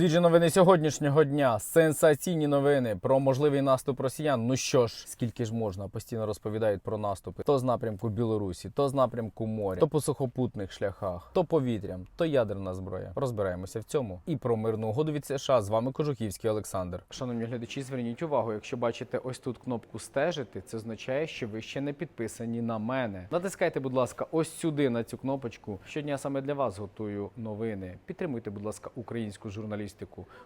Свіжі новини сьогоднішнього дня. Сенсаційні новини про можливий наступ росіян. Ну що ж, скільки ж можна? Постійно розповідають про наступи. То з напрямку Білорусі, то з напрямку моря, то по сухопутних шляхах, то повітрям, то ядерна зброя. Розбираємося в цьому. І про мирну угоду від США. З вами Кожухівський Олександр. Шановні глядачі, зверніть увагу, якщо бачите ось тут кнопку стежити, це означає, що ви ще не підписані на мене. Натискайте, будь ласка, ось сюди на цю кнопочку. Щодня саме для вас готую новини. Підтримуйте, будь ласка, українську журналістику.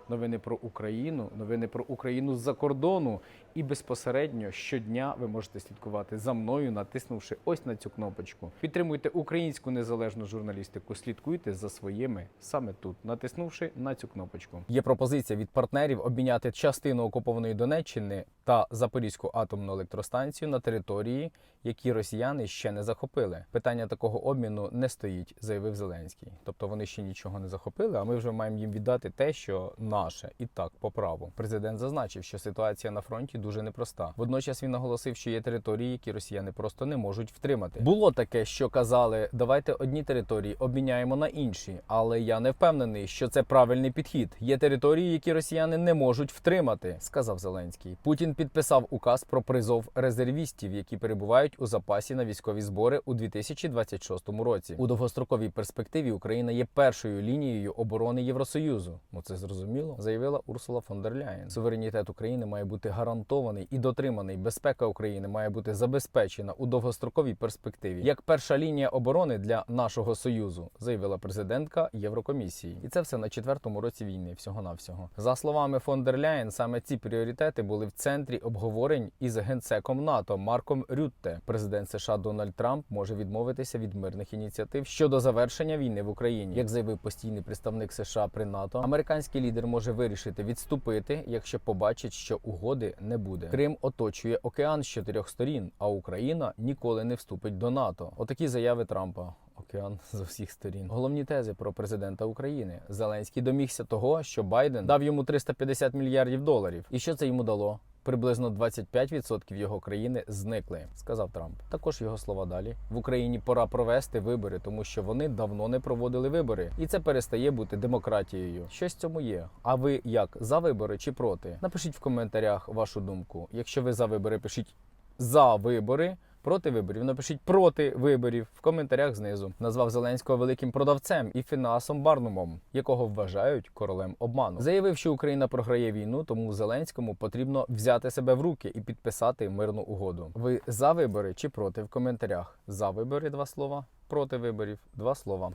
Новини про Україну, новини про Україну з-за кордону. І безпосередньо щодня ви можете слідкувати за мною, натиснувши ось на цю кнопочку. Підтримуйте українську незалежну журналістику. Слідкуйте за своїми саме тут, натиснувши на цю кнопочку. Є пропозиція від партнерів обміняти частину окупованої Донеччини та Запорізьку атомну електростанцію на території, які росіяни ще не захопили. Питання такого обміну не стоїть, заявив Зеленський. Тобто вони ще нічого не захопили, а ми вже маємо їм віддати те, що наше, і так по праву. Президент зазначив, що ситуація на фронті дуже непроста. Водночас він наголосив, що є території, які росіяни просто не можуть втримати. Було таке, що казали, давайте одні території обміняємо на інші, але я не впевнений, що це правильний підхід. Є території, які росіяни не можуть втримати, сказав Зеленський. Путін підписав указ про призов резервістів, які перебувають у запасі на військові збори у 2026 році. У довгостроковій перспективі Україна є першою лінією оборони Євросоюзу. Ну це зрозуміло, заявила Урсула фон дер Ляєн. Суверенітет України має бути гарантований і дотриманий. Безпека України має бути забезпечена у довгостроковій перспективі як перша лінія оборони для нашого союзу, заявила президентка Єврокомісії. І це все на четвертому році війни. Всього навсього за словами фон дер Ляєн, саме ці пріоритети були в центрі обговорень із генсеком НАТО Марком Рютте. Президент США Дональд Трамп може відмовитися від мирних ініціатив щодо завершення війни в Україні. Як заявив постійний представник США при НАТО, американський лідер може вирішити відступити, якщо побачить, що угоди не буде. Крим оточує океан з чотирьох сторін, а Україна ніколи не вступить до НАТО. Отакі заяви Трампа. Океан з усіх сторін. Головні тези про президента України. Зеленський домігся того, що Байден дав йому 350 мільярдів доларів. І що це йому дало? Приблизно 25% його країни зникли, сказав Трамп. Також його слова далі в Україні пора провести вибори, тому що вони давно не проводили вибори, і це перестає бути демократією. Щось цьому є. А ви як за вибори чи проти? Напишіть в коментарях вашу думку. Якщо ви за вибори, пишіть за вибори. Проти виборів напишіть проти виборів в коментарях знизу. Назвав Зеленського великим продавцем і Фінасом Барнумом, якого вважають королем обману. Заявив, що Україна програє війну, тому Зеленському потрібно взяти себе в руки і підписати мирну угоду. Ви за вибори чи проти в коментарях? За вибори два слова, проти виборів два слова.